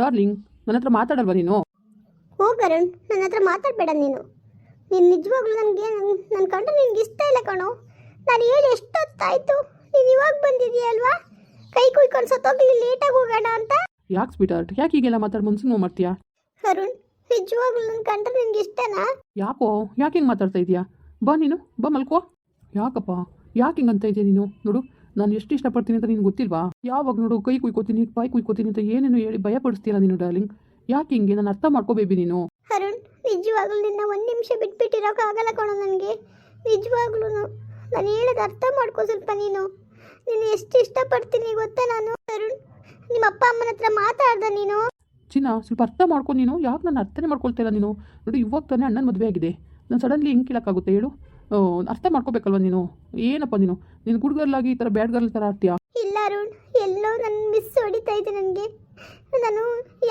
Darling ನನ್ನ ಹತ್ರ ಮಾತಾಡಲ್ವಾ ನೀನು? ಹೋ ಕರಣ್ ನನ್ನ ಹತ್ರ ಮಾತಾಡಬೇಡ ನೀನು. ನೀನು ನಿಜವಾಗ್ಲೂ ನನಗೆ ನನ್ನ ಕಂಡು ನಿನ್ಗೆ ಇಷ್ಟ ಇಲ್ಲ ಕಣೋ. ನಾನು ಹೇಳಿ ಎಷ್ಟೊತ್ತಾಯ್ತು? ನೀನು ಇವಾಗ ಬಂದಿದೆಯಲ್ವಾ ಕೈ ಕುಯ್ಕೊಂಡು ಸತ್ತೋಗ್ಲಿ ಲೇಟಾಗಿ ಹೋಗೋಣ ಅಂತ. ಯಾಕೆ ಸ್ವೀಟರ್ಟ್? ಯಾಕೆ ಹೀಗೆಲ್ಲ ಮಾತಾಡಿ ಮನ್ಸು ನೋವು ಮಾಡ್ತೀಯಾ? ಅರುಣ್ ನಿಜವಾಗ್ಲೂ ನನ್ನ ಕಂಡ್ರೆ ನಿನ್ಗೆ ಇಷ್ಟನಾ? ಯಾಕೋ ಯಾಕೆ ಹಿಂಗೆ ಮಾತಾಡ್ತಾ ಇದೀಯಾ? ಬಾ ನೀನು ಬಾ ಮಲ್ಕೋ. ಯಾಕಪ್ಪ ಯಾಕೆ ಹಿಂಗೆ ಅಂತ ಇದೆಯಾ ನೀನು? ನೋಡು ನಾನು ಎಷ್ಟು ಇಷ್ಟಪಡ್ತೀನಿ ಅಂತ ನಿನ್ಗೆ ಗೊತ್ತಿಲ್ವಾ? ಯಾವಾಗ ನೋಡು ಕೈ ಕುಯ್ಕೋತೀನಿ ಬಾಯಿ ಕುಯ್ಕೋತೀನಿ ಅಂತ ಏನೇನು ಹೇಳಿ ಭಯ ಪಡಿಸ್ತೀರಾ ನೀನು ಡಾರ್ಲಿಂಗ್? ಯಾಕೆ ಹಿಂಗೆ? ನಾನು ಅರ್ಥ ಮಾಡ್ಕೋಬೇಬಿ ನೀನು. ಅರುಣ್ ನಿಜವಾಗ್ಲೂ ನಿನ್ನ ಒಂದು ನಿಮಿಷ ಬಿಟ್ಬಿಟ್ಟಿರೋಕ್ಕಾಗಲ್ಲ ಕಣೋ ನನಗೆ. ನಿಜವಾಗ್ಲೂ ನಾನು ಹೇಳೋದು ಅರ್ಥ ಮಾಡ್ಕೋ ಸ್ವಲ್ಪ ನೀನು. ನೀನು ಎಷ್ಟು ಇಷ್ಟಪಡ್ತೀನಿ ಗೊತ್ತಾ ನಾನು? ಅರುಣ್ ನಿಮ್ಮ ಅಪ್ಪ ಅಮ್ಮನ ಹತ್ರ ಮಾತಾಡ್ದ ನೀನು. ಚಿನ್ನ ಸ್ವಲ್ಪ ಅರ್ಥ ಮಾಡ್ಕೊ ನೀನು. ಯಾಕೆ ನಾನು ಅರ್ಥನೇ ಮಾಡ್ಕೊಳ್ತಿಲ್ಲ ನೀನು? ನೋಡಿ ಇವಾಗ ತಾನೇ ಅಣ್ಣನ ಮದುವೆ ಆಗಿದೆ. ನಾನು ಸಡನ್ಲಿ ಹಿಂಗೆ ಕೇಳೋಕ್ಕಾಗುತ್ತೆ ಹೇಳು. ಅರ್ಥ ಮಾಡ್ಕೋಬೇಕಲ್ವ ನೀನು? ಏನಪ್ಪ ನೀನು? ನೀನು ಗುಡ್ ಗರ್ಲ್ ಆಗಿ ಈ ಥರ ಬ್ಯಾಡ್ ಗರ್ಲ್ ಥರ ಆಡ್ತೀಯಾ ಇಲ್ಲ ಅರುಣ್ ಎಲ್ಲೋ ನನ್ನ ಮಿಸ್ ಹೊಡಿತಾ ಇದೆ ನನಗೆ. ನಾನು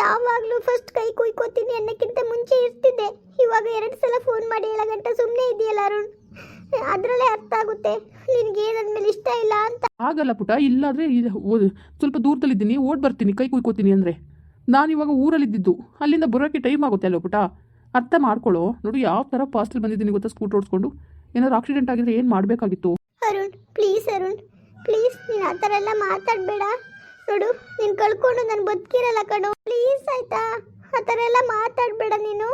ಯಾವಾಗಲೂ ಫಸ್ಟ್ ಕೈ ಕುಯ್ಕೋತೀನಿ ಅನ್ನಕ್ಕಿಂತ ಮುಂಚೆ ಇರ್ತಿದ್ದೆ. ಇವಾಗ ಎರಡು ಸಲ ಫೋನ್ ಮಾಡಿ ಹೇಳ ಗಂಟೆ ಸುಮ್ಮನೆ ಇದೆಯಲ್ಲ ಅರುಣ್. ಅದರಲ್ಲೇ ಅರ್ಥ ಆಗುತ್ತೆ. ನಿನಗೆ ನನ್ನ ಮೇಲೆ ಇಷ್ಟ ಇಲ್ಲ ಅಂತ. ಆಗಲ್ಲ ಪುಟ ಇಲ್ಲಾದರೆ ಸ್ವಲ್ಪ ದೂರದಲ್ಲಿದ್ದೀನಿ ಓಡ್ ಬರ್ತೀನಿ ಕೈ ಕುಯ್ಕೋತೀನಿ ಅಂದರೆ. ನಾನು ಇವಾಗ ಊರಲ್ಲಿದ್ದಿದ್ದು ಅಲ್ಲಿಂದ ಬರೋಕ್ಕೆ ಟೈಮ್ ಆಗುತ್ತೆ ಅಲ್ವ ಪುಟ ಅರ್ಥ ಮಾಡ್ಕೊಳ್ಳೋ. ನೋಡು ಯಾವ ಥರ ಫಾಸ್ಟಲ್ಲಿ ಬಂದಿದ್ದೀನಿ ಗೊತ್ತಾ? ಸ್ಕೂಟರ್ ಓಡಿಸ್ಕೊಂಡು. ಏನಾದ್ರು ಆಕ್ಸಿಡೆಂಟ್ ಆಗಿದ್ರೆ ಏನು ಮಾಡಬೇಕಾಗಿತ್ತು? ಅರುಣ್ ಪ್ಲೀಸ್ ಅರುಣ್ ಪ್ಲೀಸ್ ನೀನು ಆ ಥರ ಎಲ್ಲ ಮಾತಾಡಬೇಡ. ನೋಡು ನೀನು ಕಳ್ಕೊಂಡು ನಾನು ಬದುಕಿರಲ್ಲ ಕಣು. ಪ್ಲೀಸ್ ಆಯ್ತಾ? ಆ ಥರ ಎಲ್ಲ ಮಾತಾಡಬೇಡ ನೀನು.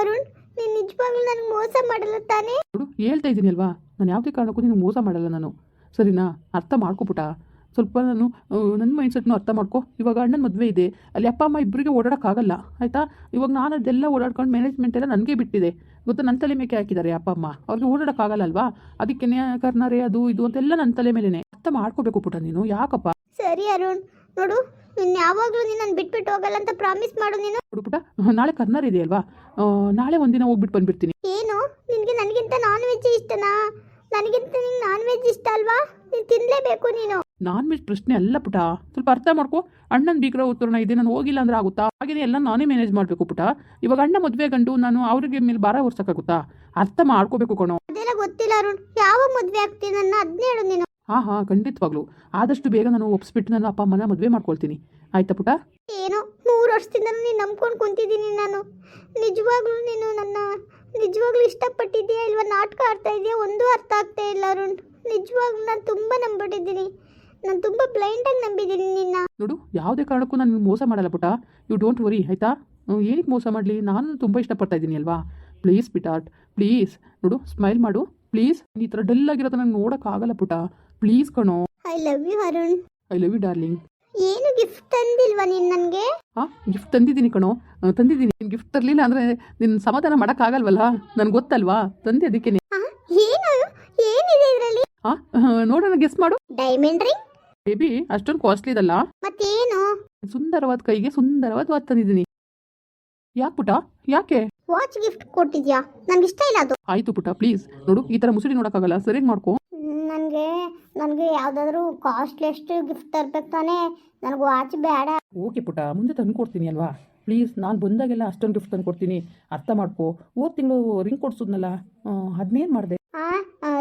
ಅರುಣ್ ನೀನು ನಿಜವಾಗ್ಲೂ ನನಗೆ ಮೋಸ ಮಾಡಲ್ಲ ತಾನೇ? ನೋಡು ಹೇಳ್ತಾ ಇದ್ದೀನಿ ಅಲ್ವಾ? ನಾನು ಯಾವ್ದೇ ಕಾರಣಕ್ಕೂ ನೀನು ಮೋಸ ಮಾಡಲ್ಲ ನಾನು. ಸರಿನಾ? ಅರ್ಥ ಮಾಡ್ಕೊಪುಟ ಸ್ವಲ್ಪ ನಾನು ನನ್ನ ಮೈಂಡ್ಸೆಟ್ನು ಅರ್ಥ ಮಾಡ್ಕೊ. ಇವಾಗ ಅಣ್ಣನ ಮದುವೆ ಇದೆ. ಅಲ್ಲಿ ಅಪ್ಪ ಅಮ್ಮ ಇಬ್ಬರಿಗೆ ಓಡಾಡೋಕ್ಕಾಗಲ್ಲ. ಆಯಿತಾ? ಇವಾಗ ನಾನು ಅದೆಲ್ಲ ಓಡಾಡ್ಕೊಂಡು ಮ್ಯಾನೇಜ್ಮೆಂಟ್ ಎಲ್ಲ ನನಗೆ ಬಿಟ್ಟಿದೆ. ಗೊತ್ತಾ? ನನ್ನ ತಲೆ ಮೇಕೆ ಹಾಕಿದ್ದಾರೆ ಅಪ್ಪ ಅಮ್ಮ. ಅವ್ರಿಗೆ ಓಡಾಡೋಕ್ಕಾಗಲ್ಲ ಅಲ್ವಾ ಅದಕ್ಕೆ ಕರ್ನಾರೆ ಅದು ಇದು ಅಂತೆಲ್ಲ ನನ್ನ ತಲೆ ಮೇಲೇನೆ. ಅರ್ಥ ಮಾಡ್ಕೋಬೇಕು ಪುಟ ನೀನು. ಯಾಕಪ್ಪ? ಸರಿ ಅರುಣ್. ನೋಡು ನೀನು ಯಾವಾಗಲೂ ನೀನು ನಾನು ಬಿಟ್ಬಿಟ್ಟು ಹೋಗಲ್ಲ ಅಂತ ಪ್ರಾಮಿಸ್ ಮಾಡು ನೀನು. ನೋಡು ಪುಟ ನಾಳೆ ಕರ್ನಾರ್ ಇದೆಯಲ್ವಾ ನಾಳೆ ಒಂದಿನ ಹೋಗ್ಬಿಟ್ಟು ಬಂದ್ಬಿಡ್ತೀನಿ. ಏನು? ನಿನಗೆ ನನಗಿಂತ ನಾನ್ ವೆಜ್ ಇಷ್ಟನಾ? ನನಗಿಂತ ನಿಂಗೆ ನಾನ್ ವೆಜ್ ಇಷ್ಟ ಅಲ್ವಾ? ನೀನು ತಿನ್ನಲೇಬೇಕು ನೀನು. ನಾನ್ ವೆಜ್ ಪ್ರಶ್ನೆ ಅಲ್ಲ ಪುಟ. ಸ್ವಲ್ಪ ಅರ್ಥ ಮಾಡ್ಕೊ. ಅಣ್ಣನ ಬೀಗ್ರ ಉತ್ತರಣ ಇದೆ ನಾನು ಹೋಗಿಲ್ಲ ಅಂದ್ರೆ ಆಗುತ್ತಾ? ಹಾಗೇನೆ ಎಲ್ಲ ನಾನೇ ಮ್ಯಾನೇಜ್ ಮಾಡಬೇಕು ಪುಟ. ಇವಾಗ ಅಣ್ಣ ಮದುವೆ ಗಂಡು ನಾನು ಅವ್ರಿಗೆ ಮೇಲೆ ಭಾರ ಹೊರ್ಸಕ್ಕಾಗುತ್ತಾ ಅರ್ಥ ಮಾಡ್ಕೋಬೇಕು ಕಣೋ. ಅದೆಲ್ಲ ಗೊತ್ತಿಲ್ಲ ಅರುಣ್. ಯಾವ ಮದುವೆ ಆಗ್ತೀನಿ ನನ್ನ ಅದನ್ನೇ ಹೇಳು ನೀನು. ಹಾ ಹಾ ಖಂಡಿತವಾಗ್ಲು. ಆದಷ್ಟು ಬೇಗ ನಾನು ಒಪ್ಸ್ಬಿಟ್ಟು ನನ್ನ ಅಪ್ಪ ಅಮ್ಮನ ಮದುವೆ ಮಾಡ್ಕೊಳ್ತೀನಿ. ಆಯ್ತಾ ಪುಟ? ಏನೋ? ಮೂರು ವರ್ಷದಿಂದ ನೀನು ನಂಬ್ಕೊಂಡು ಕುಂತಿದ್ದೀನಿ ನಾನು. ನಿಜವಾಗ್ಲೂ ನೀನು ನನ್ನ ನಿಜವಾಗ್ಲೂ ಇಷ್ಟಪಟ್ಟಿದ್ಯಾ ಇಲ್ವಾ? ನಾಟಕ ಆಡ್ತಾ ಇದೆಯಾ? ಒಂದೂ ಅರ್ಥ ಆಗ್ತಾ ಇಲ್ಲ ಅರುಣ್. ನಿಜವಾಗ್ಲೂ ನಾನು ತುಂಬ ನಂಬಿಟ್ಟಿದ್ದೀನಿ ನಾನು ಬ್ಲೈಂಡ್ ಆಗಿ ನಂಬಿದ್ದೀನಿ ನಿನ್ನ. ನೋಡು ಯಾವುದೇ ಕಾರಣಕ್ಕೂ ನಾನು ನಿಮ್ಗೆ ಮೋಸ ಮಾಡಲ್ಲ ಪುಟ ಯು ಡೋಂಟ್ ವರಿ ಆಯ್ತಾ? ಏನಕ್ಕೆ ಮೋಸ ಮಾಡಲಿ? ನಾನು ತುಂಬ ಇಷ್ಟಪಡ್ತಾ ಇದ್ದೀನಿ ಅಲ್ವಾ? ಪ್ಲೀಸ್ ಪಿಟಾರ್ಟ್ ಪ್ಲೀಸ್ ನೋಡು ಸ್ಮೈಲ್ ಮಾಡು. ಪ್ಲೀಸ್ ಈ ಥರ ಡಲ್ ಆಗಿರೋದನ್ನ ನಂಗೆ ನೋಡೋಕ್ಕಾಗಲ್ಲ ಪುಟ ಪ್ಲೀಸ್ ಕಣೋ. I love you Arun I love you darling ಏನು ಗಿಫ್ಟ್ ತಂದಿಲ್ವಾ ನೀನು ನನಗೆ? ಹಾಂ ಗಿಫ್ಟ್ ತಂದಿದ್ದೀನಿ ಕಣೋ. ಆ, ತಂದಿದ್ದೀನಿ. ನೀನು ಗಿಫ್ಟ್ ತರಲಿಲ್ಲ ಅಂದರೆ ನಿನ್ನ ಸಮಾಧಾನ ಮಾಡೋಕ್ಕಾಗಲ್ವಲ್ಲ? ನನಗೆ ಗೊತ್ತಲ್ವಾ? ತಂದೆ ಅದಕ್ಕೆ ಹಾಂ ಏನು ಏನಿದೆ ಇದರಲ್ಲಿ ಹಾಂ ನೋಡೋಣ ಗೆಸ್ ಮಾಡು. ಡೈಮಂಡ್ ರಿಂಗ್ ಬೇಬಿ ಅಷ್ಟೊಂದು ಕಾಸ್ಟ್ಲಿ ಇದಲ್ಲ. ಮತ್ತೇನು? ಸುಂದರವಾದ ಕೈಗೆ ಸುಂದರವಾದ ವಾಚ್ ತಂದಿದ್ದೀನಿ ಯಾಕೆ ಪುಟ? ಯಾಕೆ? ವಾಚ್ ಗಿಫ್ಟ್ ಕೊಟ್ಟಿದ್ಯಾ? ನನಗೆ ಇಷ್ಟ ಇಲ್ಲ ಅದು. ಆಯ್ತು ಪುಟ ಪ್ಲೀಸ್ ನೋಡು ಈ ತರ ಮುಸುಡಿ ನೋಡೋಕ್ಕಾಗಲ್ಲ. ಸರಿಯಾಗಿ ಮಾಡ್ಕೊ. ನನಗೆ ನನಗೆ ಯಾವುದಾದ್ರೂ ಕಾಸ್ಟ್ಲಿಯಷ್ಟು ಗಿಫ್ಟ್ ತರ್ಬೇಕು ತಾನೇ. ನನಗೆ ವಾಚ್ ಬೇಡ. ಓಕೆ ಪುಟ ಮುಂದೆ ತಂದು ಕೊಡ್ತೀನಿ ಅಲ್ವಾ? ಪ್ಲೀಸ್ ನಾನು ಬಂದಾಗೆಲ್ಲ ಅಷ್ಟೊಂದು ಗಿಫ್ಟ್ ತಂದು ಕೊಡ್ತೀನಿ ಅರ್ಥ ಮಾಡ್ಕೋ. ಹೋದ ತಿಂಗಳು ರಿಂಗ್ ಕೊಡ್ಸಿದ್ನಲ್ಲ. ಅದನ್ನೇನು ಮಾಡಿದೆ?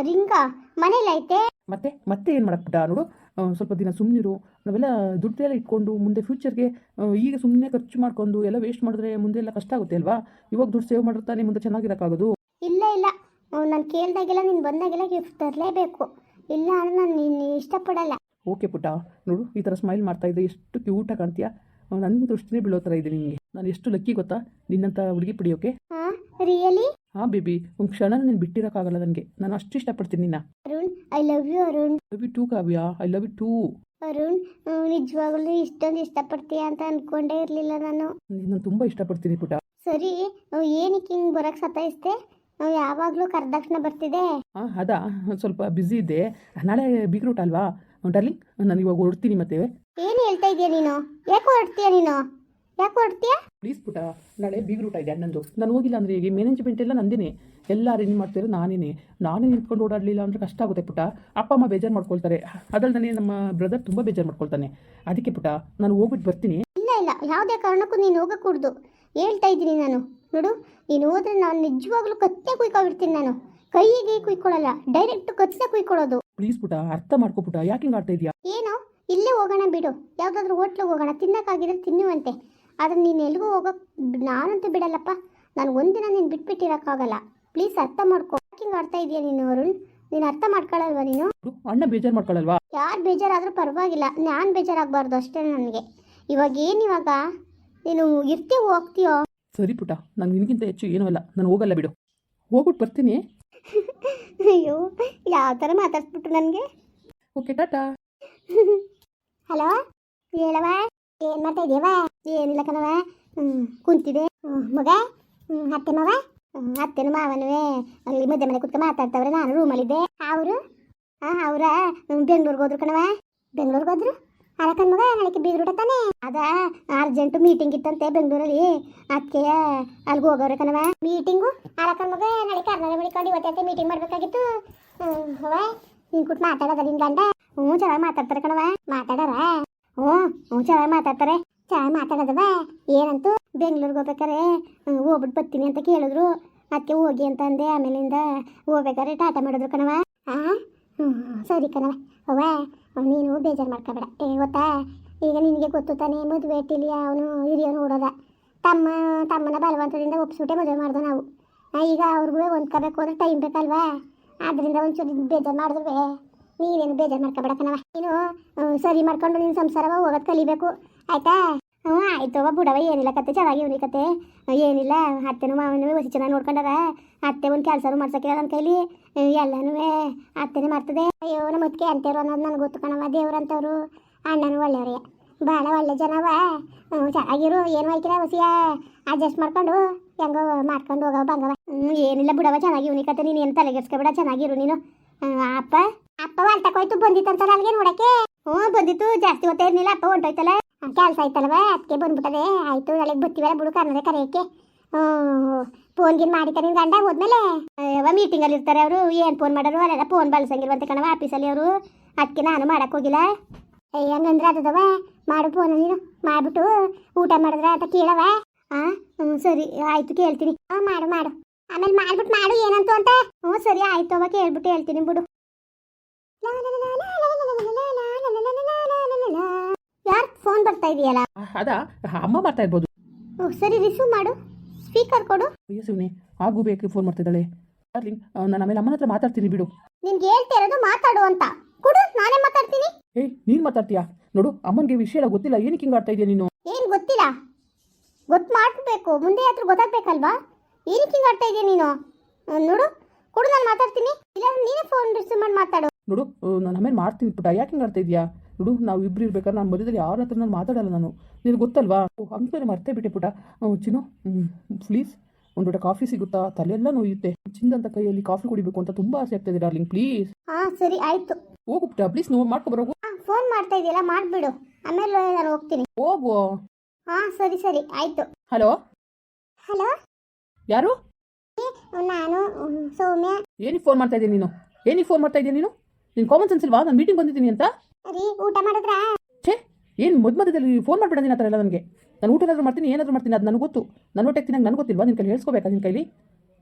ರಿಂಗಾ ಮನೇಲಿ ಐತೆ? ಮತ್ತೆ ಮತ್ತೆ ಏನು ಮಾಡಕ್ ಬಿಟ್ಟ? ನೋಡು ಆ, ಸ್ವಲ್ಪ ದಿನ ಸುಮ್ಮನಿರು ನಾವೆಲ್ಲ ದುಡ್ಡೆಲ್ಲ ಇಟ್ಕೊಂಡು ಮುಂದೆ ಫ್ಯೂಚರ್ಗೆ ಈಗ ಸುಮ್ಮನೆ ಖರ್ಚು ಮಾಡ್ಕೊಂಡು ಎಲ್ಲ ವೇಸ್ಟ್ ಮಾಡಿದ್ರೆ ಮುಂದೆ ಎಲ್ಲ ಕಷ್ಟ ಆಗುತ್ತೆ ಅಲ್ವಾ? ಇವಾಗ ದುಡ್ಡು ಸೇವ್ ಮಾಡಿರ್ತಾನೆ ಮುಂದೆ ಚೆನ್ನಾಗಿರೋಕ್ಕಾಗೋದು? ಇಲ್ಲ ಇಲ್ಲ. ನಾನು ಕೇಳಿದಾಗೆಲ್ಲ ನೀನು ಬಂದಾಗೆಲ್ಲ ಗಿಫ್ಟ್ ತರಲೇಬೇಕು. ಇಲ್ಲ ಅಂದ್ರೆ ನಾನು ನಿನ್ನ ಇಷ್ಟಪಡಲ್ಲ. ಓಕೆ ಪುಟ್ಟ ನೋಡು ಈ ಥರ ಸ್ಮೈಲ್ ಮಾಡ್ತಾ ಇದ್ದೆ ಎಷ್ಟು ಕ್ಯೂಟಾಗಿ ಕಾಣ್ತೀಯಾ? ನನ್ನ ದೃಷ್ಟಿನೇ ಬೀಳೋ ಥರ ಇದೆ ನಿನಗೆ ನಾನು ಎಷ್ಟು ಲಕ್ಕಿ ಗೊತ್ತಾ? ನಿನ್ನಂಥ ಹುಡುಗಿ ಪಡಿಯೋಕೆ ಹಾಂ ರಿಯಲಿ ಹಾಂ ಬೇಬಿ ಒಂದು ಕ್ಷಣ ನೀನ್ ಬಿಟ್ಟಿರೋಕ್ಕಾಗಲ್ಲ ನನಗೆ. ನಾನು ಅಷ್ಟು ಇಷ್ಟಪಡ್ತೀನಿ ನಿನ್ನ. Arun I love you Arun. Love you too Kavya. I love you too Arun ನಿಜವಾಗ್ಲೂ ಇಷ್ಟೊಂದು ಇಷ್ಟಪಡ್ತೀಯ ಅಂತ ಅಂದ್ಕೊಂಡೇ ಇರಲಿಲ್ಲ ನಾನು. ನಾನು ತುಂಬ ಇಷ್ಟಪಡ್ತೀನಿ ಪುಟ. ಸರಿ ಏನಕ್ಕೆ ಹಿಂಗೆ ಬರೋಕ್ಕೆ ಸತಾಯಿಸ್ತೆ ನಾವು ಯಾವಾಗಲೂ ಕರೆದಕ್ಷಣ ಬರ್ತಿದೆ. ಹಾಂ ಅದಾ. ಸ್ವಲ್ಪ ಬ್ಯುಸಿ ಇದೆ ನಾಳೆ ಬೀಗ್ ರೂಟ್ ಅಲ್ವಾ? ಡಾರ್ಲಿಂಗ್ ನಾನು ಇವಾಗ ಹೊರಡ್ತೀನಿ ಮತ್ತೆ. ಏನು ಹೇಳ್ತಾ ಇದೀಯ ನೀನು? ಯಾಕೆ ಹೊರಡ್ತೀಯ ನೀನು? ಯಾಕೆ ಹೊರಡ್ತೀಯ? ಪ್ಲೀಸ್ ಪುಟ ನಾಳೆ ಬೀಗ್ರೂಟ ಇದೆ ಅಣ್ಣಂದು. ನಾನು ಹೋಗಿಲ್ಲ ಅಂದರೆ ಈಗ ಮ್ಯಾನೇಜ್ಮೆಂಟ್ ಎಲ್ಲ ನಂದಿನಿ. ಎಲ್ಲ ಅರೇಂಜ್ ಮಾಡ್ತಿರೋ ನಾನೇನೆ. ನಾನೇ ನಿಂತ್ಕೊಂಡು ಓಡಾಡಲಿಲ್ಲ ಅಂದರೆ ಕಷ್ಟ ಆಗುತ್ತೆ ಪುಟ. ಅಪ್ಪ ಅಮ್ಮ ಬೇಜಾರು ಮಾಡ್ಕೊಳ್ತಾರೆ. ಅದಲ್ಲದೇ ನಮ್ಮ ಬ್ರದರ್ ತುಂಬ ಬೇಜಾರು ಮಾಡ್ಕೊಳ್ತಾನೆ. ಅದಕ್ಕೆ ಪುಟ ನಾನು ಹೋಗ್ಬಿಟ್ಟು ಬರ್ತೀನಿ. ಇಲ್ಲ ಇಲ್ಲ. ಯಾವುದೇ ಕಾರಣಕ್ಕೂ ನೀನು ಹೋಗக்கூಡ್ದು ಹೇಳ್ತಾ ಇದ್ದೀನಿ ನಾನು. ನೋಡು ನೀನು ಹೋದ್ರೆ ನಾನು ನಿಜವಾಗ್ಲೂ ಕತ್ತೆ ಕುಯ್ಕೊಬಿಡ್ತೀನಿ ನಾನು. ಕೈಗೆ ಕುಯ್ಕೊಳ್ಳಲ್ಲ ಡೈರೆಕ್ಟ್ ಕತ್ತೆ ಕುಯ್ಕೊಳ್ಳೋದು ಪ್ಲೀಸ್ ಪುಟ ಅರ್ಥ ಮಾಡ್ಕೊ ಪುಟ. ಯಾಕೆ ಹಿಂಗೆ ಆಡ್ತಾ ಇದೆಯಾ? ಏನು ಇಲ್ಲೇ ಹೋಗೋಣ ಬಿಡು. ಯಾವುದಾದ್ರೂ ಹೋಟ್ಲಿಗೆ ಹೋಗೋಣ. ತಿನ್ನಕ್ಕಾಗಿದ್ರೆ ತಿನ್ನುವಂತೆ. ಆದರೆ ನೀನು ಎಲ್ಲಿಗೂ ಹೋಗೋಕೆ ನಾನಂತೂ ಬಿಡಲ್ಲಪ್ಪ. ನಾನು ಒಂದಿನ ನೀನು ಬಿಟ್ಬಿಟ್ಟಿರೋಕ್ಕಾಗಲ್ಲ. ಪ್ಲೀಸ್ ಅರ್ಥ ಮಾಡ್ಕೊ. ವಾಕಿಂಗ್ ಆಡ್ತಾ ಇದೆಯಾ ನೀನು ಅರುಣ್? ನೀನು ಅರ್ಥ ಮಾಡ್ಕೊಳ್ಳಲ್ವಾ ನೀನು? ಅಣ್ಣ ಬೇಜಾರು ಮಾಡ್ಕೊಳ್ಳಲ್ವಾ ಯಾರು ಬೇಜಾರಾದರೂ ಪರವಾಗಿಲ್ಲ. ನಾನು ಬೇಜಾರಾಗಬಾರ್ದು ಅಷ್ಟೇ ನನಗೆ. ಇವಾಗ ಏನು ಇವಾಗ? ನೀನು ಇರ್ತೀಯೋ ಹೋಗ್ತೀಯೋ? ಸರಿ ಪುಟ ನಾನು ನಿನಗಿಂತ ಹೆಚ್ಚು ಏನೂ ಅಲ್ಲ. ನಾನು ಹೋಗಲ್ಲ ಬಿಡು. ಹೋಗ್ಬಿಟ್ಟು ಬರ್ತೀನಿ. ಅಯ್ಯೋ ಯಾವ ಥರ ಮಾತಾಡ್ಸ್ಬಿಟ್ರು ನನಗೆ? ಓಕೆ ಟಾಟಾ. ಹಲೋ? ಹೇಳವಾ ಏನು ಮಾಡ್ತಾ ಇದೀಯವ ಏನಿಲ್ಲ ಕಣವ ಕುಂತಿದೆ. ಮಗ? ಅತ್ತೆ ಮಾವ ಅತ್ತೆನು ಮಾವನವೇ. ಅಲ್ಲಿ ಮಧ್ಯೆ ಮನೆ ಕುತ್ಕೊಂಡು ಮಾತಾಡ್ತಾವ್ರೆ, ನಾನು ರೂಮಲ್ಲಿದ್ದೆ. ಅವರು ಹಾಂ ಅವ್ರ ಬೆಂಗ್ಳೂರಿಗೆ ಹೋದ್ರು ಕಣವ ಬೆಂಗ್ಳೂರ್ಗೆ ಹೋದ್ರು? ಅರಕನ್ ಮಗ ನಾಳೆಗೆ ಬೀಗ್ರೂಟ ತಾನೆ? ಅದ, ಅರ್ಜೆಂಟ್ ಮೀಟಿಂಗ್ ಇತ್ತಂತೆ ಬೆಂಗಳೂರಲ್ಲಿ. ಅದಕ್ಕೆ ಅಲ್ಲಿಗೆ ಹೋಗವ್ರೆ ಕಣವ ಮೀಟಿಂಗು ಅರಕನ್ ಮಗ ನಾಳೆ ಕರ್ನಾಟಕ ಮಡಿಕೊಂಡು ಇವತ್ತಂತೆ ಮೀಟಿಂಗ್ ಮಾಡಬೇಕಾಗಿತ್ತು. ಹ್ಞೂ ನೀನು ಕೂತ್ ಮಾತಾಡೋದ ನಿನ್ ಗಂಡ? ಹ್ಞೂ, ಚೆನ್ನಾಗಿ ಮಾತಾಡ್ತಾರೆ ಕಣವ ಮಾತಾಡಾರ? ಹ್ಞೂ ಹ್ಞೂ, ಚೆನ್ನಾಗಿ ಮಾತಾಡ್ತಾರೆ. ಚೆನ್ನಾಗಿ ಮಾತಾಡೋದವ? ಏನಂತೂ? ಬೆಂಗ್ಳೂರಿಗೆ ಹೋಗ್ಬೇಕಾರೆ ಹೋಗ್ಬಿಟ್ಟು ಬರ್ತೀನಿ ಅಂತ ಕೇಳಿದ್ರು. ಅದಕ್ಕೆ ಹೋಗಿ ಅಂತ ಅಂದೆ. ಆಮೇಲಿಂದ ಹೋಗ್ಬೇಕಾದ್ರೆ ಟಾಟಾ ಮಾಡಿದ್ರು ಕಣವ ಹಾಂ ಹ್ಞೂ ಸರಿ ಕಣವ ಅವ್ವ, ನೀನು ಬೇಜಾರು ಮಾಡ್ಕೋಬೇಡ. ಏ, ಗೊತ್ತಾ? ಈಗ ನಿನಗೆ ಗೊತ್ತು ತಾನೇ, ಮದುವೆ ಇಟ್ಟಿಲಿ ಅವನು ಹಿರಿಯ ನೋಡೋದ ತಮ್ಮ, ತಮ್ಮನ ಬಲವಂತದಿಂದ ಒಪ್ಪಿಸ್ಬಿಟ್ಟೆ ಮದುವೆ ಮಾಡ್ದೆ ನಾವು. ಈಗ ಅವ್ರಿಗೂ ಹೊಂದ್ಕೋಬೇಕು ಅಂದ್ರೆ ಟೈಮ್ ಬೇಕಲ್ವಾ? ಆದ್ದರಿಂದ ಒಂಚೂರು ಬೇಜಾರು ಮಾಡಿದ್ರೆ ನೀನೇನು ಬೇಜಾರು ಮಾಡ್ಕೋಬೇಡ ಕಣವ ನೀನು ಸರಿ ಮಾಡ್ಕೊಂಡು ನೀನು ಸಂಸಾರವ ಹೋಗೋದು ಕಲಿಬೇಕು. ಆಯ್ತಾ ಹ್ಞೂ ಆಯ್ತವ ಬುಡವ ಏನಿಲ್ಲ ಕತೆ ಚೆನ್ನಾಗಿ ಇವನಿ ಕತೆ ಏನಿಲ್ಲ ಅತ್ತೆನೂ ಮಾವನೂ ಹೊಸಿ ಚೆನ್ನಾಗಿ ನೋಡ್ಕೊಂಡಾರ ಅತ್ತೆ ಒಂದು ಕೆಲಸ ಮಾಡ್ಸಕ್ಕಿಲ್ಲ ನನ್ನ ಕೈಲಿ ಎಲ್ಲನೂ ಅತ್ತೆನೇ ಮಾಡ್ತದೆ ಅಯ್ಯೋ ನಮ್ಮ ಅದಕ್ಕೆ ಅಂತೇವ್ರು ಅನ್ನೋದು ನನಗೆ ಗೊತ್ತು ದೇವ್ರು ಅಂತವ್ರು ಅಣ್ಣನೂ ಒಳ್ಳೆಯವ್ರೆ ಭಾಳ ಒಳ್ಳೆ ಜನವ ಚೆನ್ನಾಗಿರು ಏನು ಮಾಡ್ತೀರ ಹೊಸಿಯ ಅಡ್ಜಸ್ಟ್ ಮಾಡ್ಕೊಂಡು ಹೆಂಗೋ ಮಾಡ್ಕೊಂಡು ಹೋಗವ ಬಂಗವ ಏನಿಲ್ಲ ಬಿಡವ ಚೆನ್ನಾಗಿ ಇವನಿ ಕತೆ ನೀನು ಏನು ಬಿಡ ಚೆನ್ನಾಗಿರು ನೀನು ಅಪ್ಪ ಅಪ್ಪ ಬಂದಿತ್ತು ಬಂದಿತ್ತಂತ ನನಗೆ ನೋಡಕ್ಕೆ ಹ್ಞೂ ಬಂದಿತ್ತು ಜಾಸ್ತಿ ಹೊತ್ತ ಇರ್ಲಿಲ್ಲ ಅಪ್ಪ ಹೊಂಟೋಯ್ತಲ್ಲ ಕೆಲಸ ಆಯ್ತಲ್ವ? ಅದಕ್ಕೆ ಬಂದ್ಬಿಟ್ಟದೆ. ಆಯಿತು ಅಲ್ಲಿಗೆ ಬರ್ತೀವಲ್ಲ ಬಿಡು ಕರ್ನದೆ ಕರೆಯೋಕ್ಕೆ ಫೋನ್ ಗಿನ್ ಮಾಡಿ ನಿನ್ ಗಂಡ ಹೋದ್ಮೇಲೆ? ಮೀಟಿಂಗಲ್ಲಿ ಇರ್ತಾರೆ ಅವರು. ಏನು ಫೋನ್ ಮಾಡೋರು? ಅಲ್ಲೆಲ್ಲ ಫೋನ್ ಬಳಸಂಗಿಲ್ವಂತೆ ಕಣವ ಆಫೀಸಲ್ಲಿ ಅವರು. ಅದಕ್ಕೆ ನಾನು ಮಾಡಕ್ಕೆ ಹೋಗಿಲ್ಲ. ಹಂಗಂದ್ರೆ ಅದದವ ಮಾಡು ಫೋನ್ ನೀನು. ಮಾಡಿಬಿಟ್ಟು ಊಟ ಮಾಡಿದ್ರೆ ಅಂತ ಕೇಳವ ಹಾಂ ಹ್ಞೂ ಸರಿ, ಆಯಿತು, ಕೇಳ್ತೀನಿ. ಹಾಂ ಮಾಡು ಮಾಡು. ಆಮೇಲೆ ಮಾಡ್ಬಿಟ್ಟು ಮಾಡು ಏನಂತು ಅಂತ. ಹ್ಞೂ ಸರಿ, ಆಯ್ತು ಅವ ಕೇಳ್ಬಿಟ್ಟು ಹೇಳ್ತೀನಿ ಬಿಡು. ಯಾರು ಫೋನ್ ಬರ್ತಾ ಇದೆಯಲ್ಲ? ಅದ? ಅಮ್ಮ ಮಾಡ್ತಾ ಇರ್ಬೋದು. ಓ, ಸರಿ ರಿಸೀವ್ ಮಾಡು. ಸ್ಪೀಕರ್ ಕೊಡು. ಅಯ್ಯೋ ಶಿವನಿ ಆಗು ಬೇಕು ಫೋನ್ ಮಾಡ್ತಿದ್ದಾಳೆ. ಡಾರ್ಲಿಂಗ್ ನಾನು ಆಮೇಲೆ ಅಮ್ಮನ ಹತ್ರ ಮಾತಾಡ್ತೀನಿ ಬಿಡು. ನಿನ್ಗೆ ಹೇಳ್ತಾ ಇರೋದು ಮಾತಾಡು ಅಂತ. ಕೊಡು ನಾನೇ ಮಾತಾಡ್ತೀನಿ. ಏ ನೀನು ಮಾತಾಡ್ತೀಯಾ? ನೋಡು ಅಮ್ಮನಿಗೆ ವಿಷಯ ಎಲ್ಲ ಗೊತ್ತಿಲ್ಲ. ಏನಕ್ಕೆ ಹಿಂಗೆ ಆಡ್ತಾ ಇದೆಯಾ ನೀನು? ಏನು ಗೊತ್ತಿಲ್ಲ? ಗೊತ್ತು ಮಾಡ್ಬೇಕು. ಮುಂದೆ ಹತ್ರ ಗೊತ್ತಾಗ್ಬೇಕಲ್ವಾ? ಏನಕ್ಕೆ ಹಿಂಗೆ ಆಡ್ತಾ ಇದೆಯಾ ನೀನು? ನೋಡು. ಕೊಡು ನಾನು ಮಾತಾಡ್ತೀನಿ. ಇಲ್ಲ ನೀನೇ ಫೋನ್ ರಿಸೀವ್ ಮಾಡಿ ಮಾತಾಡು. ನೋಡು ನಾನು ಆಮೇಲೆ ಮಾಡ್ತೀನಿ ಪುಟ ಯಾಕೆ ಹಿಂಗೆ ಆಡ್ತಾ ಇದೆಯಾ? ನೋಡು ನಾವು ಇಬ್ರು ಇರ್ಬೇಕಾದ್ರೆ ನಾನು ಮಧ್ಯದಲ್ಲಿ ಯಾರ ಹತ್ರ ನಾನು ಮಾತಾಡಲ್ಲ ನಾನು. ನಿನಗೆ ಗೊತ್ತಲ್ವಾ? ಬೇರೆ ಮರ್ತೇ ಬಿಟ್ಟೆ ಪುಟ. ಚಿನ್ನು ಪ್ಲೀಸ್ ಒಂದು ಲೋಟ ಕಾಫಿ ಸಿಗುತ್ತಾ? ತಲೆಯೆಲ್ಲ ನೋಯುತ್ತೆ. ಚಿಂದಂತ ಕೈಯಲ್ಲಿ ಕಾಫಿ ಕುಡಿಬೇಕು ಅಂತ ತುಂಬಾ ಆಸೆ ಆಗ್ತದೆ ಡಾರ್ಲಿಂಗ್ ಪ್ಲೀಸ್ ಹಾ ಸರಿ ಆಯ್ತು. ಹೋಗು ಪುಟ ಪ್ಲೀಸ್ ನೀವು ಮಾಡ್ಕೊಬರೋ ಹಾಂ ಫೋನ್ ಮಾಡ್ತಾ ಇದೆಯಲ್ಲ ಮಾಡ್ಬಿಡು. ಆಮೇಲೆ ನಾನು ಹೋಗ್ತೀನಿ. ಹೋಗು ಹಾ ಸರಿ ಸರಿ ಆಯ್ತು. ಹಲೋ? ಹಲೋ? ಯಾರು? ನಾನು ಸೌಮ್ಯ. ಏನಕ್ಕೆ ಫೋನ್ ಮಾಡ್ತಾ ಇದೀಯ ನೀನು? ಏನಿ ಫೋನ್ ಮಾಡ್ತಾ ಇದೀಯ ನೀನು? ನಿನ್ ಕಾಮನ್ ಸೆನ್ಸ್ ಇಲ್ವಾ? ನಾನು ಮೀಟಿಂಗ್ ಬಂದಿದ್ದೀನಿ ಅಂತ? ರೀ ಊಟ ಮಾಡಿದ್ರಾ? ಛೇ ಏನು ಮದ್ ಮಧ್ಯದಲ್ಲಿ ಫೋನ್ ಮಾಡ್ಬೇಡ ನಿನ್ನ ಆ ಎಲ್ಲ ನನಗೆ. ನಾನು ಊಟ ಏನಾದರೂ ಮಾಡ್ತೀನಿ ಏನಾದರೂ ಮಾಡ್ತೀನಿ ಅದು ನನಗೆ ಗೊತ್ತು ನನ್ನ ಹೊಟ್ಟೆ ತಿನ್ನಂಗೆ ನನಗೆ ಗೊತ್ತಿಲ್ವಾ? ನಿನ್ನ ಕೈಲಿ ಹೇಳ್ಸ್ಕೋಬೇಕಾ ನಿನ್ನ ಕೈಲಿ?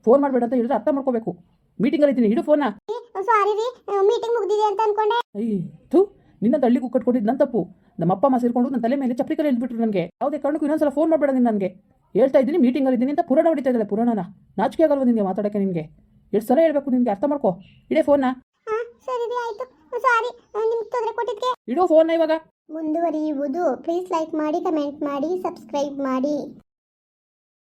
ಫೋನ್ ಮಾಡಬೇಡ ಅಂತ ಹೇಳಿದ್ರೆ ಅರ್ಥ ಮಾಡ್ಕೋಬೇಕು. ಮೀಟಿಂಗಲ್ಲಿ ಇದ್ದೀನಿ ಇಡು ಫೋನ ಸಾರಿ ರೀ ಮೀಟಿಂಗ್ ಮುಗ್ದಿದೆ ಅಂತ ಅನ್ಕೊಂಡೆ. ಅಯ್ಯ ಥೂ ನಿನ್ನ ತಳ್ಳಿ ಕಟ್ಕೊಂಡಿದ್ದು ನನ್ನ ತಪ್ಪು. ನಮ್ಮ ಅಪ್ಪ ಅಮ್ಮ ಸೇರ್ಕೊಂಡು ನನ್ನ ತಲೆ ಮೇಲೆ ಚಪ್ರಿ ಕಲೆ ಎಳ್ಬಿಟ್ರು ನನಗೆ. ಯಾವುದೇ ಕಾರಣಕ್ಕೂ ಇನ್ನೊಂದ್ಸಲ ಫೋನ್ ಮಾಡಬೇಡ ನೀನು ನನಗೆ. ಹೇಳ್ತಾ ಇದ್ದೀನಿ ಮೀಟಿಂಗಲ್ಲಿ ಇದ್ದೀನಿ ಅಂತ ಪುರಾಣ ಹೊಡಿತಾ ಇದ್ದಾಳೆ ಪುರಾಣನ. ನಾಚಿಕೆ ಆಗಲ್ವ ನಿನಗೆ ಮಾತಾಡೋಕ್ಕೆ ನಿನಗೆ? ಎಷ್ಟು ಸಲ ಹೇಳ್ಬೇಕು ನಿನಗೆ? ಅರ್ಥ ಮಾಡ್ಕೋ. ಇಡೇ ಫೋನ್ನ ಸರಿ ಆಯ್ತು. ಸಾರಿ ನಿಮ್ಗೆ ತೊಂದರೆ ಕೊಟ್ಟಿದ್ದಕ್ಕೆ ಇಡೋ ಫೋನ್ ಇವಾಗ. ಮುಂದುವರಿಯುವುದು. ಪ್ಲೀಸ್ ಲೈಕ್ ಮಾಡಿ ಕಮೆಂಟ್ ಮಾಡಿ ಸಬ್ಸ್ಕ್ರೈಬ್ ಮಾಡಿ.